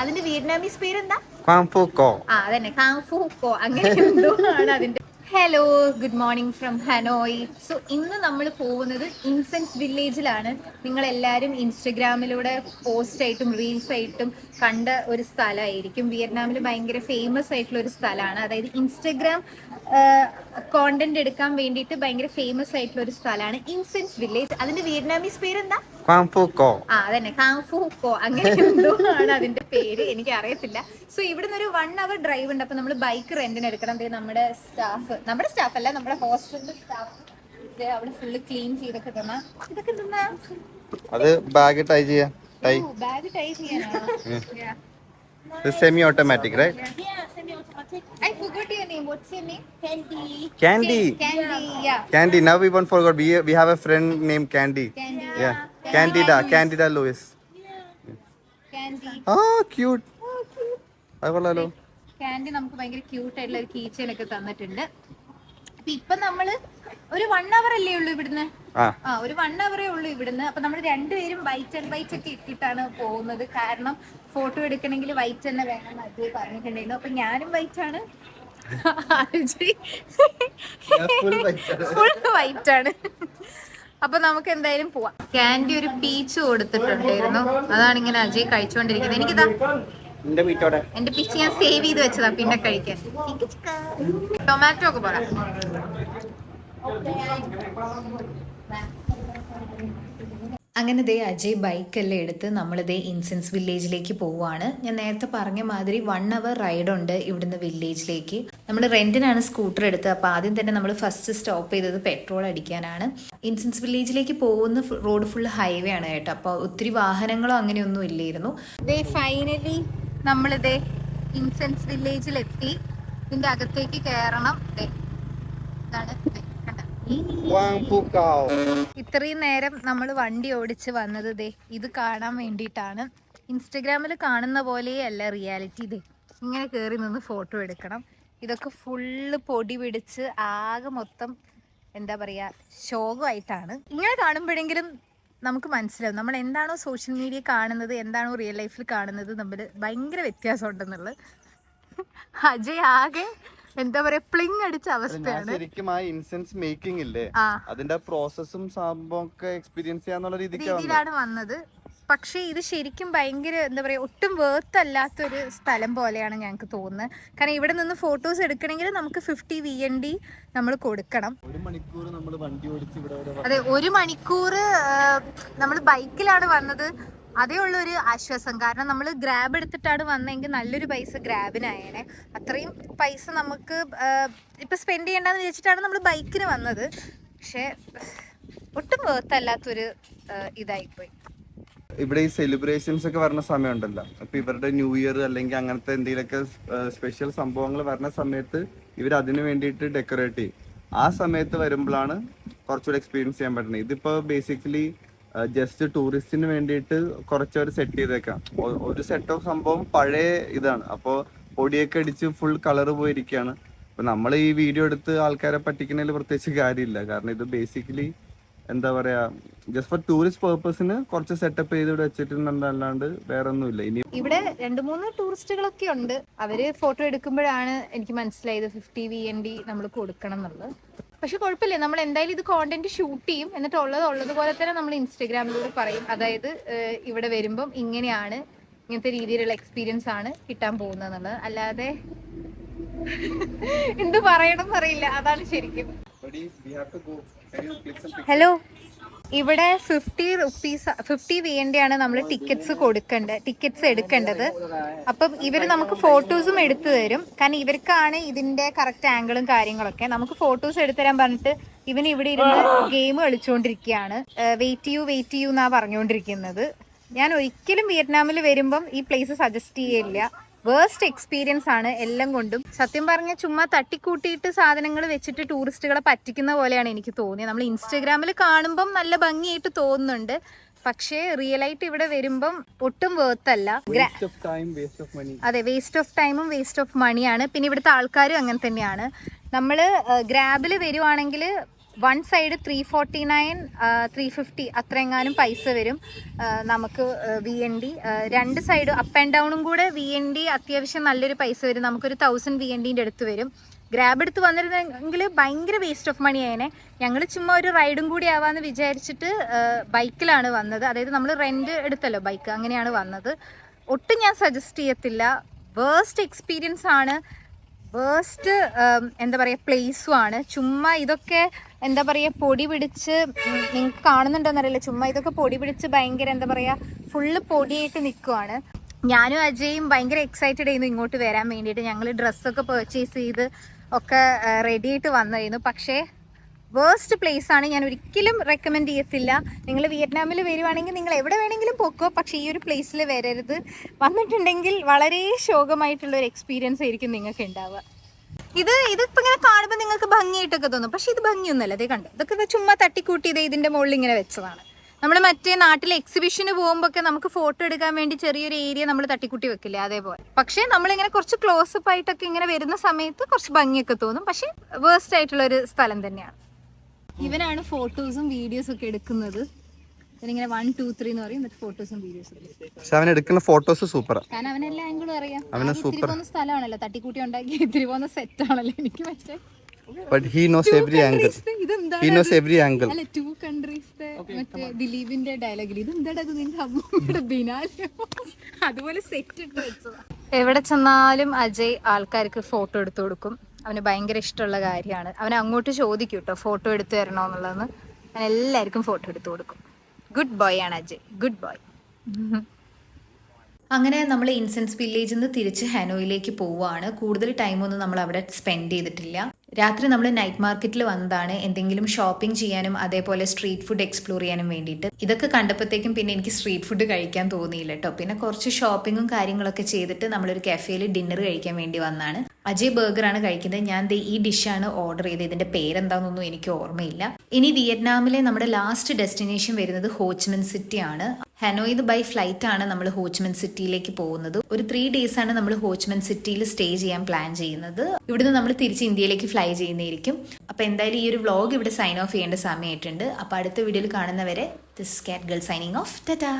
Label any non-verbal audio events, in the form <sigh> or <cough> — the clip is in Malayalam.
അതിന്റെ വിയറ്റ്നാമീസ് പേരെന്താ? എന്താ Phu ആ അതന്നെ. കാംഫുക്കോ. അങ്ങനെ എന്തോ ആണ് അതിന്റെ hello good morning from Hanoi so ഇന്ന് നമ്മൾ പോകുന്നത് ഇൻസെൻസ് വില്ലേജിലാണ്. നിങ്ങൾ എല്ലാവരും ഇൻസ്റ്റഗ്രാമിലൂടെ പോസ്റ്റ് ആയിട്ടും റീൽസ് ആയിട്ടും കണ്ട ഒരു സ്ഥലമായിരിക്കും. വിയറ്റ്നാമിൽ ഭയങ്കര ഫേമസ് ആയിട്ടുള്ള ഒരു സ്ഥലമാണ്. അതായത് ഇൻസ്റ്റഗ്രാം കോണ്ടന്റ് എടുക്കാൻ വേണ്ടിയിട്ട് ഭയങ്കര ഫേമസ് ആയിട്ടുള്ള ഒരു സ്ഥലമാണ് ഇൻസെൻസ് വില്ലേജ്. അതിന്റെ വിയറ്റ്നാമീസ് പേരെന്താ? Quang ആ അതന്നെ. കാങ്ഫുക്കോ അങ്ങനെ എന്തോ ആണ് അതിന്റെ പേര്? എനിക്ക് അറിയത്തില്ല സോ ഇവിടുന്ന് ഒരു വൺ അവർ ഡ്രൈവ് ഉണ്ട്. അപ്പൊ നമ്മൾ ബൈക്ക് റെന്റിന് എടുക്കണം. ദേ നമ്മുടെ സ്റ്റാഫ് നമ്മുടെ സ്റ്റാഫ് അല്ല നമ്മുടെ ഹോസ്റ്റലിന്റെ സ്റ്റാഫ് അവിടെ ഫുള്ള് ക്ലീൻ ചെയ്തൊക്കെ തന്ന. ഇതൊക്കെ തന്നാ അത് ബാഗ് ടൈ ചെയ്യാ. ടൈ ബാഗ് ടൈ ചെയ്യാനാണ് ഇത് semi automatic right I forgot your name? What's your name? Candy. Candy. candy yeah. Candy. Now we won't forget. We we have a friend named Candy. candy. Yeah. Candida. Candida Lewis. candy Ah, cute. അത് കൊള്ളാലോ. കാൻഡി നമുക്ക് ഭയങ്കര ക്യൂട്ട് ആയിട്ടുള്ള ഒരു കീച്ചൻ തന്നിട്ടുണ്ട്. അപ്പൊ ഇപ്പൊ നമ്മൾ ഒരു വൺ അവർ അല്ലേ ഉള്ളൂ ഇവിടുന്ന്? ആ. ആ ഒരു വൺ അവറേ ഉള്ളൂ ഇവിടുന്ന്. അപ്പൊ നമ്മൾ രണ്ടുപേരും വൈറ്റ് ആൻഡ് വൈറ്റ് ഒക്കെ ഇട്ടിട്ടാണ് പോകുന്നത്. കാരണം ഫോട്ടോ എടുക്കണമെങ്കിൽ വൈറ്റ് തന്നെ വേണം അത് പറഞ്ഞിട്ടുണ്ടായിരുന്നു. അപ്പൊ ഞാനും വൈറ്റ് ആണ്. <laughs> ഫുൾ വൈറ്റ് ആണ്. അപ്പൊ നമുക്ക് എന്തായാലും പോവാം. കാൻഡി ഒരു പീച്ച് കൊടുത്തിട്ടുണ്ടായിരുന്നു. അതാണ് ഇങ്ങനെ അജയ് കഴിച്ചുകൊണ്ടിരിക്കുന്നത് എനിക്കിതാ എന്റെ പീച്ചോടെ എന്റെ പീച്ച് ഞാൻ സേവ് ചെയ്ത് വെച്ചതാ പിന്നെ കഴിക്കാൻ. ടൊമാറ്റോ ഒക്കെ പറ അങ്ങനെ ദേ അജയ് ബൈക്കെല്ലാം എടുത്ത് നമ്മൾ ദേ ഇൻസെൻസ് വില്ലേജിലേക്ക് പോവുകയാണ് ഞാൻ നേരത്തെ പറഞ്ഞ മാതിരി വൺ അവർ റൈഡ് ഉണ്ട് ഇവിടുന്ന് വില്ലേജിലേക്ക്. നമ്മൾ റെന്റിനാണ് സ്കൂട്ടർ എടുത്തത്. അപ്പോൾ ആദ്യം തന്നെ നമ്മൾ ഫസ്റ്റ് സ്റ്റോപ്പ് ചെയ്തത് പെട്രോൾ അടിക്കാനാണ്. ഇൻസെൻസ് വില്ലേജിലേക്ക് പോകുന്ന റോഡ് ഫുൾ ഹൈവേ ആണ് കേട്ടോ. അപ്പോൾ ഒത്തിരി വാഹനങ്ങളോ അങ്ങനെയൊന്നും ഇല്ലായിരുന്നു. ദേ ഫൈനലി നമ്മളിതേ ഇൻസെൻസ് വില്ലേജിലെത്തി. ഇതിന്റെ അകത്തേക്ക് കയറണം ദേ ഇതാണ് ഇത്രയും നേരം നമ്മൾ വണ്ടി ഓടിച്ച് വന്നത് ദേ ഇത് കാണാൻ വേണ്ടിയിട്ടാണ്. ഇൻസ്റ്റഗ്രാമിൽ കാണുന്ന പോലെയല്ല റിയാലിറ്റി ദേ. ഇങ്ങനെ കയറി നിന്ന് ഫോട്ടോ എടുക്കണം. ഇതൊക്കെ ഫുള്ള് പൊടി പിടിച്ച് ആകെ മൊത്തം എന്താ പറയുക ശോകമായിട്ടാണ്. ഇങ്ങനെ കാണുമ്പോഴെങ്കിലും നമുക്ക് മനസ്സിലാവും നമ്മൾ എന്താണോ സോഷ്യൽ മീഡിയ കാണുന്നത് എന്താണോ റിയൽ ലൈഫിൽ കാണുന്നത് തമ്മിൽ ഭയങ്കര വ്യത്യാസം ഉണ്ടെന്നുള്ളത് അജയ് ആകെ എന്താ പറയാ പ്ലിങ് അടിച്ച അവസ്ഥയാണ്. ശരിക്കും ആ ഇൻസെൻസ് മേക്കിംഗ് ഇല്ലേ അതിന്റെ പ്രോസസ്സും സംഭവം ഒക്കെ എക്സ്പീരിയൻസ് ചെയ്യാന്നുള്ള രീതിയിലാണ് വന്നത്. പക്ഷേ ഇത് ശരിക്കും ഭയങ്കര എന്താ പറയുക ഒട്ടും വേർത്ത് അല്ലാത്തൊരു സ്ഥലം പോലെയാണ് ഞങ്ങൾക്ക് തോന്നുന്നത് കാരണം ഇവിടെ നിന്ന് ഫോട്ടോസ് എടുക്കണമെങ്കിൽ നമുക്ക് ഫിഫ്റ്റി വി എൻ ഡി നമ്മൾ കൊടുക്കണം. അതെ ഒരു മണിക്കൂർ നമ്മൾ ബൈക്കിലാണ് വന്നത്. അതേ ഉള്ള ഒരു ആശ്വാസം. കാരണം നമ്മൾ ഗ്രാബ് എടുത്തിട്ടാണ് വന്നെങ്കിൽ നല്ലൊരു പൈസ ഗ്രാബിനായേനെ അത്രയും പൈസ നമുക്ക് ഇപ്പൊ സ്പെൻഡ് ചെയ്യേണ്ടെന്ന് വിചാരിച്ചിട്ടാണ് നമ്മൾ ബൈക്കിന് വന്നത്. പക്ഷേ ഒട്ടും വേർത്തല്ലാത്തൊരു ഇതായിപ്പോയി. ഇവിടെ ഈ സെലിബ്രേഷൻസ് ഒക്കെ വരുന്ന സമയമുണ്ടല്ലോ. അപ്പൊ ഇവരുടെ ന്യൂ ഇയർ അല്ലെങ്കിൽ അങ്ങനത്തെ എന്തെങ്കിലുമൊക്കെ സ്പെഷ്യൽ സംഭവങ്ങൾ വരുന്ന സമയത്ത് ഇവർ അതിനു വേണ്ടിയിട്ട് ഡെക്കറേറ്റ് ചെയ്യും. ആ സമയത്ത് വരുമ്പോഴാണ് കുറച്ചുകൂടെ എക്സ്പീരിയൻസ് ചെയ്യാൻ പറ്റുന്നത്. ഇതിപ്പോ ബേസിക്കലി ജസ്റ്റ് ടൂറിസ്റ്റിന് വേണ്ടിയിട്ട് കുറച്ചവർ സെറ്റ് ചെയ്തേക്കാം. ഒരു സെറ്റ് ഓഫ് സംഭവം പഴയ ഇതാണ്. അപ്പോൾ പൊടിയൊക്കെ അടിച്ച് ഫുൾ കളർ പോയിരിക്കുകയാണ്. അപ്പൊ നമ്മൾ ഈ വീഡിയോ എടുത്ത് ആൾക്കാരെ പറ്റിക്കുന്നതിൽ പ്രത്യേകിച്ച് കാര്യമില്ല. കാരണം ഇത് ബേസിക്കലി എന്താ പറയാ ജസ്റ്റ് ഫോർ ടൂറിസ്റ്റ് പേർപ്പസിന് കുറച്ച് സെറ്റപ്പ് ചെയ്ത് ഇവിടെ വെച്ചിട്ടുണ്ടെന്നല്ലാണ്ട് വേറെ ഒന്നുമില്ല ഇനി ഇവിടെ രണ്ട് മൂന്ന് ടൂറിസ്റ്റുകളൊക്കെ ഉണ്ട്. അവർ ഫോട്ടോ എടുക്കുമ്പോഴാണ് എനിക്ക് മനസ്സിലായത് ഫിഫ്റ്റി വി എൻ ഡി നമ്മൾ കൊടുക്കണം എന്നുള്ളത്. പക്ഷെ കുഴപ്പമില്ല. നമ്മൾ എന്തായാലും ഇത് കോണ്ടന്റ് ഷൂട്ട് ചെയ്യും. എന്നിട്ട് ഉള്ളത് ഉള്ളതുപോലെ തന്നെ നമ്മൾ ഇൻസ്റ്റഗ്രാമിലൂടെ പറയും. അതായത് ഇവിടെ വരുമ്പം ഇങ്ങനെയാണ് ഇങ്ങനത്തെ രീതിയിലുള്ള എക്സ്പീരിയൻസ് ആണ് കിട്ടാൻ പോകുന്നത് എന്നുള്ളത് അല്ലാതെ <laughs> എന്ത് പറയണം അറിയില്ല അതാണ് ശരിക്കും. ഹലോ ഇവിടെ ഫിഫ്റ്റി റുപ്പീസ് ഫിഫ്റ്റി വേണ്ടിയാണ് നമ്മൾ ടിക്കറ്റ്സ് കൊടുക്കേണ്ടത് ടിക്കറ്റ്സ് എടുക്കേണ്ടത്. അപ്പം ഇവർ നമുക്ക് ഫോട്ടോസും എടുത്തു തരും. കാരണം ഇവർക്കാണ് ഇതിന്റെ കറക്റ്റ് ആംഗിളും കാര്യങ്ങളൊക്കെ. നമുക്ക് ഫോട്ടോസ് എടുത്തു തരാൻ പറഞ്ഞിട്ട് ഇവൻ ഇവിടെ ഇരുന്ന് ഗെയിം കളിച്ചുകൊണ്ടിരിക്കുകയാണ് വെയിറ്റ് ചെയ്യൂ വെയിറ്റ് ചെയ്യൂ എന്നാണ് പറഞ്ഞുകൊണ്ടിരിക്കുന്നത് ഞാൻ ഒരിക്കലും വിയറ്റ്നാമിൽ വരുമ്പം ഈ പ്ലേസ് സജസ്റ്റ് ചെയ്യില്ല വേസ്റ്റ് എക്സ്പീരിയൻസ് ആണ് എല്ലാം കൊണ്ടും. സത്യം പറഞ്ഞ ചുമ്മാ തട്ടിക്കൂട്ടിയിട്ട് സാധനങ്ങൾ വെച്ചിട്ട് ടൂറിസ്റ്റുകളെ പറ്റിക്കുന്ന പോലെയാണ് എനിക്ക് തോന്നിയത്. നമ്മൾ ഇൻസ്റ്റഗ്രാമിൽ കാണുമ്പം നല്ല ഭംഗിയായിട്ട് തോന്നുന്നുണ്ട്. പക്ഷേ റിയൽ ആയിട്ട് ഇവിടെ വരുമ്പം ഒട്ടും വേർത്ത് അല്ല. അതെ വേസ്റ്റ് ഓഫ് ടൈമും വേസ്റ്റ് ഓഫ് മണിയാണ് പിന്നെ ഇവിടുത്തെ ആൾക്കാരും അങ്ങനെ തന്നെയാണ്. നമ്മൾ ഗ്രാബിൽ വരുവാണെങ്കിൽ one side three forty nine three fifty അത്രയെങ്ങാനും പൈസ വരും. നമുക്ക് വി എൻ ഡി രണ്ട് സൈഡ് അപ്പ് ആൻഡ് ഡൗണും കൂടെ വി എൻ ഡി അത്യാവശ്യം നല്ലൊരു പൈസ വരും. നമുക്കൊരു തൗസൻഡ് വി എൻ ഡിന്റെ അടുത്ത് വരും. ഗ്രാബ് എടുത്ത് വന്നിരുന്നെങ്കിൽ ഭയങ്കര വേസ്റ്റ് ഓഫ് മണി ആയേനെ. ഞങ്ങൾ ചുമ്മാ ഒരു റൈഡും കൂടി ആവാമെന്ന് വിചാരിച്ചിട്ട് ബൈക്കിലാണ് വന്നത്. അതായത് നമ്മൾ റെന്റ് എടുത്തല്ലോ ബൈക്ക് അങ്ങനെയാണ് വന്നത്. ഒട്ടും ഞാൻ സജസ്റ്റ് ചെയ്യത്തില്ല. വേസ്റ്റ് എക്സ്പീരിയൻസ് ആണ് വേസ്റ്റ് എന്താ പറയുക പ്ലേസും ആണ്. ചുമ്മാ ഇതൊക്കെ എന്താ പറയുക പൊടി പിടിച്ച് നിങ്ങൾക്ക് കാണുന്നുണ്ടോന്നറിയില്ല. ചുമ്മാ ഇതൊക്കെ പൊടി പിടിച്ച് ഭയങ്കര എന്താ പറയുക ഫുള്ള് പൊടിയായിട്ട് നിൽക്കുവാണ് ഞാനും അജയും ഭയങ്കര എക്സൈറ്റഡ് ആയിരുന്നു ഇങ്ങോട്ട് വരാൻ വേണ്ടിയിട്ട്. ഞങ്ങൾ ഡ്രസ്സൊക്കെ പെർച്ചേസ് ചെയ്ത് ഒക്കെ റെഡി ആയിട്ട് വന്നായിരുന്നു. പക്ഷേ വേസ്റ്റ് പ്ലേസ് ആണ് ഞാൻ ഒരിക്കലും റെക്കമെൻഡ് ചെയ്യത്തില്ല. നിങ്ങൾ വിയറ്റ്നാമിൽ വരുവാണെങ്കിൽ നിങ്ങൾ എവിടെ വേണമെങ്കിലും പോക്കോ പക്ഷേ ഈ ഒരു പ്ലേസിൽ വരരുത്. വന്നിട്ടുണ്ടെങ്കിൽ വളരെ ശോകമായിട്ടുള്ള ഒരു എക്സ്പീരിയൻസ് ആയിരിക്കും നിങ്ങൾക്ക് ഉണ്ടാവുക. ഇത് ഇതിപ്പോൾ ഇങ്ങനെ കാണുമ്പോൾ നിങ്ങൾക്ക് ഭംഗിയായിട്ടൊക്കെ തോന്നും. പക്ഷേ ഇത് ഭംഗിയൊന്നുമല്ല. അതേ കണ്ടു? ഇതൊക്കെ ഇത് ചുമ്മാ തട്ടിക്കൂട്ടി ഇത് ഇതിന്റെ മുകളിൽ ഇങ്ങനെ വെച്ചതാണ്. നമ്മൾ മറ്റേ നാട്ടിലെ എക്സിബിഷന് പോകുമ്പോൾ ഒക്കെ നമുക്ക് ഫോട്ടോ എടുക്കാൻ വേണ്ടി ചെറിയൊരു ഏരിയ നമ്മൾ തട്ടിക്കൂട്ടി വെക്കില്ല? അതേപോലെ. പക്ഷേ നമ്മളിങ്ങനെ കുറച്ച് ക്ലോസപ്പ് ആയിട്ടൊക്കെ ഇങ്ങനെ വരുന്ന സമയത്ത് കുറച്ച് ഭംഗിയൊക്കെ തോന്നും. പക്ഷേ വേസ്റ്റ് ആയിട്ടുള്ള ഒരു സ്ഥലം തന്നെയാണ്. ഇവനാണ് ഫോട്ടോസും വീഡിയോസും ഒക്കെ എടുക്കുന്നത്. ഇവനിങ്ങനെ വൺ ടു ത്രീ എന്ന് പറയും. എന്നിട്ട് ഫോട്ടോസും വീഡിയോസും പക്ഷെ അവൻ എടുക്കുന്ന ഫോട്ടോസ് സൂപ്പർ കാരണം അവനെല്ലാ ആംഗിളും അറിയാം. അവന് ഇത്തിരി പോകുന്ന സ്ഥലമാണല്ലോ. തട്ടിക്കൂട്ടി ഉണ്ടാക്കി ഇത്തിരി പോകുന്ന സെറ്റ് ആണല്ലോ എനിക്ക് മറ്റേ but he knows every angle ഇതെന്താണ് ഹി നോസ് എവറി ആംഗിൾ അല്ല ടു കൺട്രീസ് മറ്റേ ദിലീപിന്റെ ഡയലോഗിൽ ഇത് എന്താടാ ഇത് നിന്റെ അമ്മയുടെ ബിനാലോ? അതുപോലെ സെറ്റ് ഇട്ട് വെച്ചതാ. എവിടെ ചെന്നാലും അജയ് ആൾക്കാർക്ക് ഫോട്ടോ എടുത്തു കൊടുക്കും. അവന് ഭയങ്കര ഇഷ്ടമുള്ള കാര്യമാണ്. അവൻ അങ്ങോട്ട് ചോദിക്കും കേട്ടോ ഫോട്ടോ എടുത്തു തരണോ എന്നുള്ളതെന്ന്. അവൻ എല്ലാവർക്കും ഫോട്ടോ എടുത്തു കൊടുക്കും. ഗുഡ് ബോയ് ആണ് അജയ്. ഗുഡ് ബോയ് അങ്ങനെ നമ്മൾ ഇൻസെൻസ് വില്ലേജിൽ നിന്ന് തിരിച്ച് ഹനോയിലേക്ക് പോവുകയാണ്. കൂടുതൽ ടൈമൊന്നും നമ്മൾ അവിടെ സ്പെൻഡ് ചെയ്തിട്ടില്ല. രാത്രി നമ്മൾ നൈറ്റ് മാർക്കറ്റിൽ വന്നതാണ്. എന്തെങ്കിലും ഷോപ്പിംഗ് ചെയ്യാനും അതേപോലെ സ്ട്രീറ്റ് ഫുഡ് എക്സ്പ്ലോർ ചെയ്യാനും വേണ്ടിയിട്ട്. ഇതൊക്കെ കണ്ടപ്പോഴത്തേക്കും പിന്നെ എനിക്ക് സ്ട്രീറ്റ് ഫുഡ് കഴിക്കാൻ തോന്നിയില്ല കേട്ടോ പിന്നെ കുറച്ച് ഷോപ്പിങ്ങും കാര്യങ്ങളൊക്കെ ചെയ്തിട്ട് നമ്മളൊരു കഫേയിൽ ഡിന്നർ കഴിക്കാൻ വേണ്ടി വന്നാണ്. അജയ് ബർഗറാണ് കഴിക്കുന്നത്. ഞാൻ ഈ ഡിഷാണ് ഓർഡർ ചെയ്തത്. ഇതിന്റെ പേരെന്താണെന്നൊന്നും എനിക്ക് ഓർമ്മയില്ല. ഇനി വിയറ്റ്നാമിലെ നമ്മുടെ ലാസ്റ്റ് ഡെസ്റ്റിനേഷൻ വരുന്നത് ഹോച്ച്മൻ സിറ്റി ആണ് ഹനോയിന്ന് ബൈ ഫ്ലൈറ്റ് ആണ് നമ്മൾ ഹോച്ച്മൻ സിറ്റിയിലേക്ക് പോകുന്നത്. ഒരു ത്രീ ഡേയ്സ് ആണ് നമ്മൾ ഹോച്ച്മൻ സിറ്റിയിൽ സ്റ്റേ ചെയ്യാൻ പ്ലാൻ ചെയ്യുന്നത്. ഇവിടുന്ന് നമ്മൾ തിരിച്ച് ഇന്ത്യയിലേക്ക് ഫ്ലൈ ചെയ്യുന്നതായിരിക്കും. അപ്പൊ എന്തായാലും ഈ ഒരു വ്ളോഗ് ഇവിടെ സൈൻ ഓഫ് ചെയ്യേണ്ട സമയമായിട്ടുണ്ട്. അപ്പൊ അടുത്ത വീഡിയോയിൽ കാണുന്നവരെ ദിസ് കാറ്റ് ഗേൾ സൈനിങ് ഓഫ് ടാറ്റാ